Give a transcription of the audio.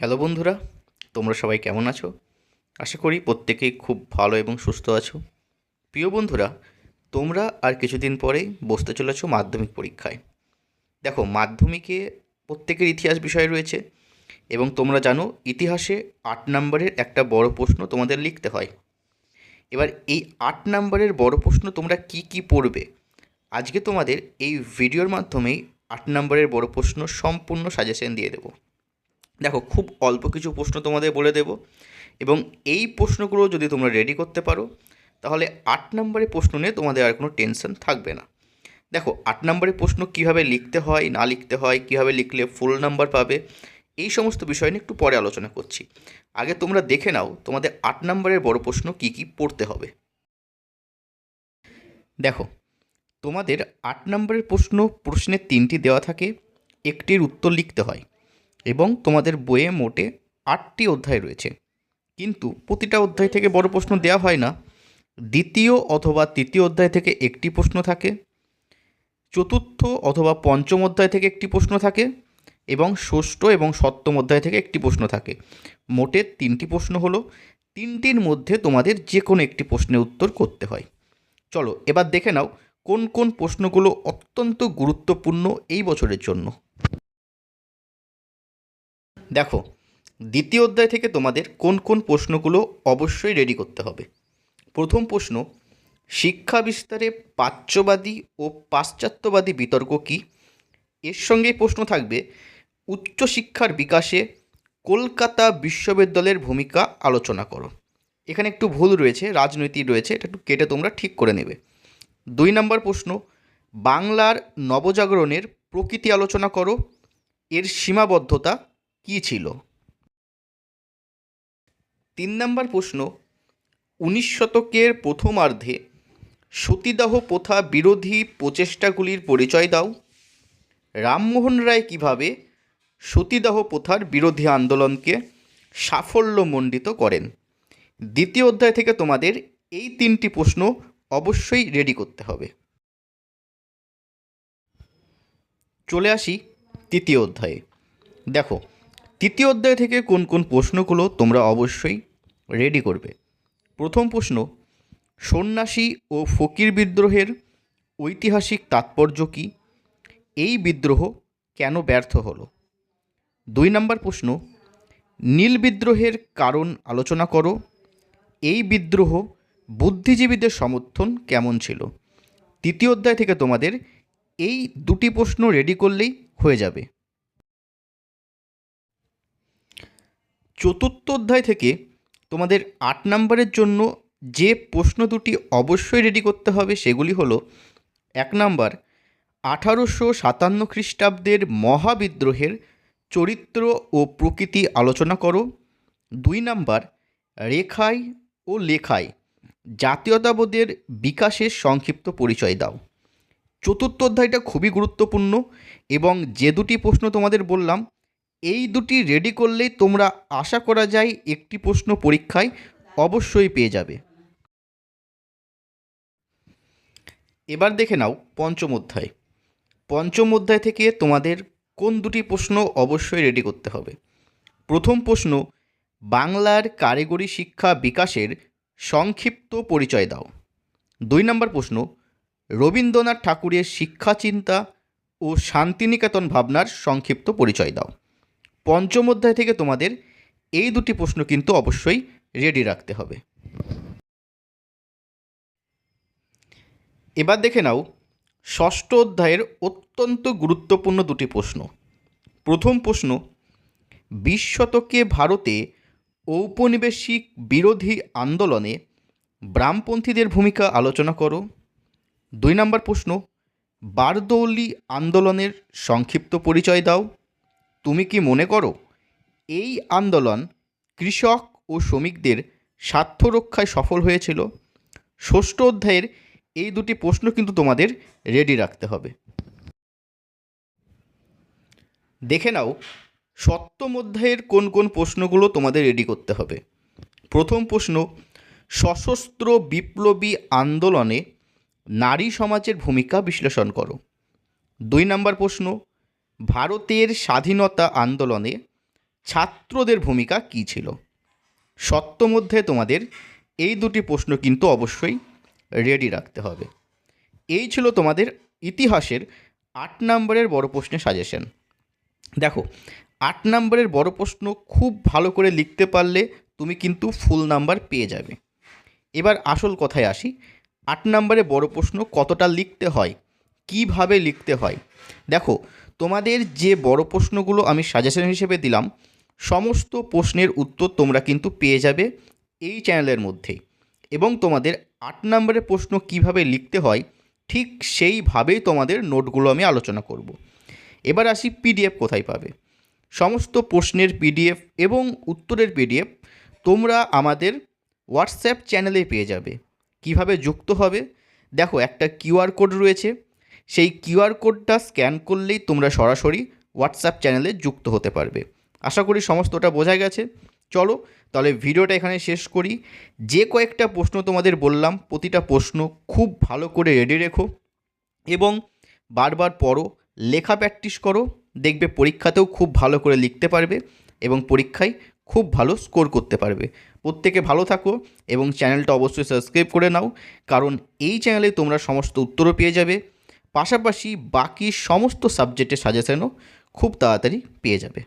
Hello বন্ধুরা, তোমরা সবাই কেমন আছো? আশা করি প্রত্যেকেই খুব ভালো এবং সুস্থ আছো। প্রিয় বন্ধুরা, তোমরা আর কিছুদিন পরেই বসতে চলেছো মাধ্যমিক পরীক্ষায়। দেখো, মাধ্যমিকে প্রত্যেকের ইতিহাস বিষয় রয়েছে এবং তোমরা জানো ইতিহাসে আট নম্বরের একটা বড় প্রশ্ন তোমাদের লিখতে হয়। এবার এই আট নম্বরের বড় প্রশ্ন তোমরা কি কি পড়বে? আজকে তোমাদের এই ভিডিওর মাধ্যমেই আট নম্বরের বড় প্রশ্ন সম্পূর্ণ সাজেশন দিয়ে দেবো। দেখো, খুব অল্প কিছু প্রশ্ন তোমাদের বলে দেব এবং এই প্রশ্নগুলো যদি তোমরা রেডি করতে পারো, তাহলে আট নম্বরের প্রশ্ন নিয়ে তোমাদের আর কোনো টেনশন থাকবে না। দেখো, আট নম্বরের প্রশ্ন কীভাবে লিখতে হয়, না লিখতে হয়, কীভাবে লিখলে ফুল নাম্বার পাবে, এই সমস্ত বিষয় নিয়ে একটু পরে আলোচনা করছি। আগে তোমরা দেখে নাও, তোমাদের আট নম্বরের বড় প্রশ্ন কি কি পড়তে হবে। দেখো, তোমাদের আট নম্বরের প্রশ্ন প্রশ্নের তিনটি দেওয়া থাকে, একটির উত্তর লিখতে হয়। এবং তোমাদের বইয়ে মোটে আটটি অধ্যায় রয়েছে। কিন্তু প্রতিটা অধ্যায় থেকে বড় প্রশ্ন দেওয়া হয় না। দ্বিতীয় অথবা তৃতীয় অধ্যায় থেকে একটি প্রশ্ন থাকে। চতুর্থ অথবা পঞ্চম অধ্যায় থেকে একটি প্রশ্ন থাকে এবং ষষ্ঠ এবং সপ্তম অধ্যায় থেকে একটি প্রশ্ন থাকে। মোটে তিনটি প্রশ্ন হলো, তিনটির মধ্যে তোমাদের যে কোনো একটি প্রশ্নের উত্তর করতে হয়। চলো এবার দেখে নাও, কোন কোন প্রশ্নগুলো অত্যন্ত গুরুত্বপূর্ণ এই বছরের জন্য? দেখো, দ্বিতীয় অধ্যায় থেকে তোমাদের কোন কোন প্রশ্নগুলো অবশ্যই রেডি করতে হবে। প্রথম প্রশ্ন, শিক্ষা বিস্তারে প্রাচ্যবাদী ও পাশ্চাত্যবাদী বিতর্ক কী? এর সঙ্গেই প্রশ্ন থাকবে উচ্চশিক্ষার বিকাশে কলকাতা বিশ্ববিদ্যালয়ের ভূমিকা আলোচনা করো। এখানে একটু ভুল রয়েছে রাজনৈতিক রয়েছে, এটা একটু কেটে তোমরা ঠিক করে নেবে। দুই নম্বর প্রশ্ন, বাংলার নবজাগরণের প্রকৃতি আলোচনা করো। এর সীমাবদ্ধতা কী ছিল? তিন নম্বর প্রশ্ন, উনিশ শতকের প্রথমার্ধে সতীদাহ প্রথা বিরোধী প্রচেষ্টাগুলির পরিচয় দাও। রামমোহন রায় কীভাবে সতীদাহ প্রথার বিরোধী আন্দোলনকে সাফল্যমণ্ডিত করেন? দ্বিতীয় অধ্যায় থেকে তোমাদের এই তিনটি প্রশ্ন অবশ্যই রেডি করতে হবে। চলে আসি তৃতীয় অধ্যায়ে। দেখো তৃতীয় অধ্যায় থেকে কোন কোন প্রশ্নগুলো তোমরা অবশ্যই রেডি করবে। প্রথম প্রশ্ন, সন্ন্যাসী ও ফকির বিদ্রোহের ঐতিহাসিক তাৎপর্য কী? এই বিদ্রোহ কেন ব্যর্থ হলো? দুই নম্বর প্রশ্ন, নীল বিদ্রোহের কারণ আলোচনা করো। এই বিদ্রোহ বুদ্ধিজীবীদের সমর্থন কেমন ছিল? তৃতীয় অধ্যায় থেকে তোমাদের এই দুটি প্রশ্ন রেডি করলেই হয়ে যাবে। চতুর্থ অধ্যায় থেকে তোমাদের আট নম্বরের জন্য যে প্রশ্ন দুটি অবশ্যই রেডি করতে হবে সেগুলি হলো, এক নাম্বার, আঠারোশো সাতান্ন খ্রিস্টাব্দের মহাবিদ্রোহের চরিত্র ও প্রকৃতি আলোচনা করো। দুই নাম্বার রেখায় ও লেখায় জাতীয়তাবোধের বিকাশের সংক্ষিপ্ত পরিচয় দাও। চতুর্থ অধ্যায়টা খুবই গুরুত্বপূর্ণ এবং যে দুটি প্রশ্ন তোমাদের বললাম এই দুটি রেডি করলেই তোমরা আশা করা যায় একটি প্রশ্ন পরীক্ষায় অবশ্যই পেয়ে যাবে। এবার দেখে নাও পঞ্চম অধ্যায়। পঞ্চম অধ্যায় থেকে তোমাদের কোন দুটি প্রশ্ন অবশ্যই রেডি করতে হবে? প্রথম প্রশ্ন, বাংলার কারিগরি শিক্ষা বিকাশের সংক্ষিপ্ত পরিচয় দাও। দুই নম্বর প্রশ্ন, রবীন্দ্রনাথ ঠাকুরের শিক্ষা চিন্তা ও শান্তিনিকেতন ভাবনার সংক্ষিপ্ত পরিচয় দাও। পঞ্চম অধ্যায় থেকে তোমাদের এই দুটি প্রশ্ন কিন্তু অবশ্যই রেডি রাখতে হবে। এবার দেখে নাও, ষষ্ঠ অধ্যায়ের অত্যন্ত গুরুত্বপূর্ণ দুটি প্রশ্ন। প্রথম প্রশ্ন, বিশ শতকে ভারতে ঔপনিবেশিক বিরোধী আন্দোলনে বামপন্থীদের ভূমিকা আলোচনা করো। দুই নম্বর প্রশ্ন, বারদৌলি আন্দোলনের সংক্ষিপ্ত পরিচয় দাও। তুমি কি মনে করো, এই আন্দোলন কৃষক ও শ্রমিকদের স্বার্থ রক্ষায় সফল হয়েছিল? ষষ্ঠ অধ্যায়ের এই দুটি প্রশ্ন কিন্তু তোমাদের রেডি রাখতে হবে। দেখে নাও, সপ্তম অধ্যায়ের কোন কোন প্রশ্নগুলো তোমাদের রেডি করতে হবে। প্রথম প্রশ্ন, সশস্ত্র বিপ্লবী আন্দোলনে নারী সমাজের ভূমিকা বিশ্লেষণ করো। দুই নম্বর প্রশ্ন ভারতের স্বাধীনতা আন্দোলনে ছাত্রদের ভূমিকা কী ছিল? সত্য মধ্যে তোমাদের এই দুটি প্রশ্ন কিন্তু অবশ্যই রেডি রাখতে হবে। এই ছিল তোমাদের ইতিহাসের আট নম্বরের বড় প্রশ্নের সাজেশন দেখো, আট নম্বরের বড় প্রশ্ন খুব ভালো করে লিখতে পারলে তুমি কিন্তু ফুল নাম্বার পেয়ে যাবে। এবার আসল কথায় আসি, আট নম্বরে বড় প্রশ্ন কতটা লিখতে হয়? কীভাবে লিখতে হয়? দেখো তোমাদের যে বড় প্রশ্নগুলো আমি সাজেশন হিসেবে দিলাম, সমস্ত প্রশ্নের উত্তর তোমরা কিন্তু পেয়ে যাবে এই চ্যানেলের মধ্যেই এবং তোমাদের আট নম্বরের প্রশ্ন কীভাবে লিখতে হয়, ঠিক সেইভাবেই তোমাদের নোটগুলো আমি আলোচনা করব। এবার আসি পিডিএফ কোথায় পাবে। সমস্ত প্রশ্নের পিডিএফ এবং উত্তরের পিডিএফ তোমরা আমাদের হোয়াটসঅ্যাপ চ্যানেলে পেয়ে যাবে। কীভাবে যুক্ত হবে? দেখো একটা কিউআর কোড রয়েছে। সেই কিউআর কোডটা স্ক্যান করলেই তোমরা সরাসরি হোয়াটসঅ্যাপ চ্যানেলে যুক্ত হতে পারবে। আশা করি সমস্তটা বোঝা গেছে। চলো, তাহলে ভিডিওটা এখানে শেষ করি। যে কয়েকটা প্রশ্ন তোমাদের বললাম, প্রতিটা প্রশ্ন খুব ভালো করে রেডি রেখো এবং বারবার পড়ো, লেখা প্র্যাকটিস করো, দেখবে পরীক্ষাতেও খুব ভালো করে লিখতে পারবে এবং পরীক্ষায় খুব ভালো স্কোর করতে পারবে। প্রত্যেকে ভালো থাকো এবং চ্যানেলটা অবশ্যই সাবস্ক্রাইব করে নাও, কারণ এই চ্যানেলে তোমরা সমস্ত উত্তরও পেয়ে যাবে। পাশাপাশি বাকি সমস্ত সাবজেক্টের সাজেশনও খুব তাড়াতাড়ি পেয়ে যাবে।